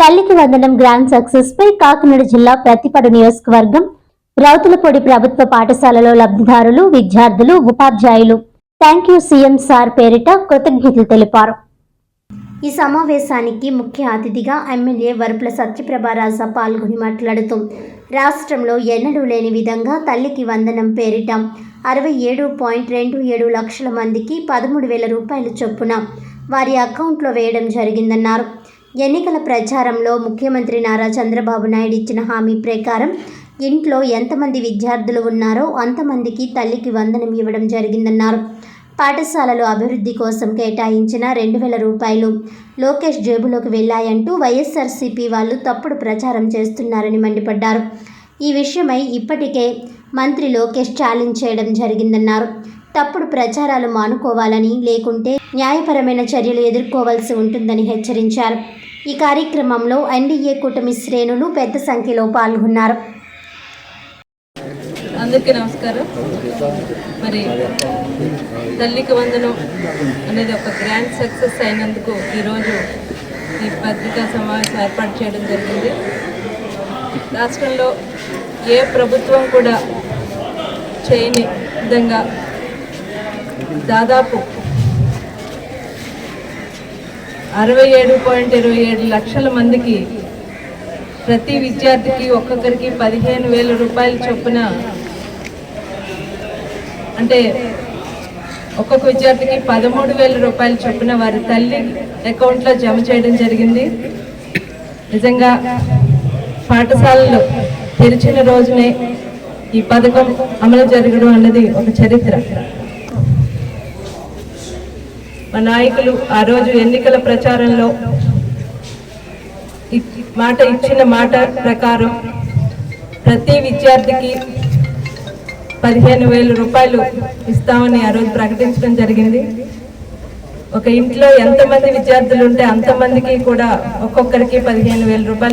తల్లికి వందనం grand success పై కాకినాడ జిల్లా ప్రతిపడు నియోజకవర్గం రౌతులపొడి ప్రభుత్వ పాఠశాలలో లబ్ధిదారులు విద్యార్థులు ఉపాధ్యాయులు. థ్యాంక్ యూ సీఎం సార్ పేరిట కృతజ్ఞతలు తెలిపారు. ఈ సమావేశానికి ముఖ్య అతిథిగా ఎమ్మెల్యే వరుపుల సత్యప్రభారాజ పాల్గొని మాట్లాడుతూ రాష్ట్రంలో ఎన్నడూ లేని విధంగా తల్లికి వందనం పేరిట అరవై ఏడు పాయింట్ రెండు ఏడు లక్షల మందికి పదమూడు వేల రూపాయల చొప్పున వారి అకౌంట్లో వేయడం జరిగిందన్నారు. ఎన్నికల ప్రచారంలో ముఖ్యమంత్రి నారా చంద్రబాబు నాయుడు ఇచ్చిన హామీ ప్రకారం ఇంట్లో ఎంతమంది విద్యార్థులు ఉన్నారో అంతమందికి తల్లికి వందనం ఇవ్వడం జరిగిందన్నారు. పాఠశాలలు అభివృద్ధి కోసం కేటాయించిన రెండు వేల రూపాయలు లోకేష్ జేబులోకి వెళ్ళాయంటూ వైఎస్ఆర్సీపీ వాళ్ళు తప్పుడు ప్రచారం చేస్తున్నారని మండిపడ్డారు. ఈ విషయమై ఇప్పటికే మంత్రి లోకేష్ ఛాలెంజ్ చేయడం జరిగిందన్నారు. తప్పుడు ప్రచారాలు మానుకోవాలని లేకుంటే న్యాయపరమైన చర్యలు ఎదుర్కోవాల్సి ఉంటుందని హెచ్చరించారు. ఈ కార్యక్రమంలో ఎన్డీఏ కూటమి శ్రేణులు పెద్ద సంఖ్యలో పాల్గొన్నారు. అందరికీ నమస్కారం. మరి తల్లికి వందనం అనేది ఒక గ్రాండ్ సక్సెస్ అయినందుకు ఈరోజు ఈ పత్రికా సమావేశం ఏర్పాటు చేయడం జరిగింది. రాష్ట్రంలో ఏ ప్రభుత్వం కూడా చేయని విధంగా దాదాపు అరవై ఏడు పాయింట్ ఇరవై ఏడు లక్షల మందికి ప్రతి విద్యార్థికి ఒక్కొక్కరికి పదిహేను వేల రూపాయల చొప్పున అంటే ఒక్కొక్క విద్యార్థికి పదమూడు వేల రూపాయల చొప్పున వారి తల్లి అకౌంట్లో జమ చేయడం జరిగింది. నిజంగా పాఠశాలలు తెరిచిన రోజునే ఈ పథకం అమలు జరగడం అన్నది ఒక చరిత్ర. మా నాయకులు ఆ రోజు ఎన్నికల ప్రచారంలో మాట ఇచ్చిన మాట ప్రకారం ప్రతి విద్యార్థికి పదిహేను వేల రూపాయలు ఇస్తామని ఆ రోజు ప్రకటించడం జరిగింది. ఒక ఇంట్లో ఎంతమంది విద్యార్థులు ఉంటే అంతమందికి కూడా ఒక్కొక్కరికి పదిహేను వేల రూపాయలు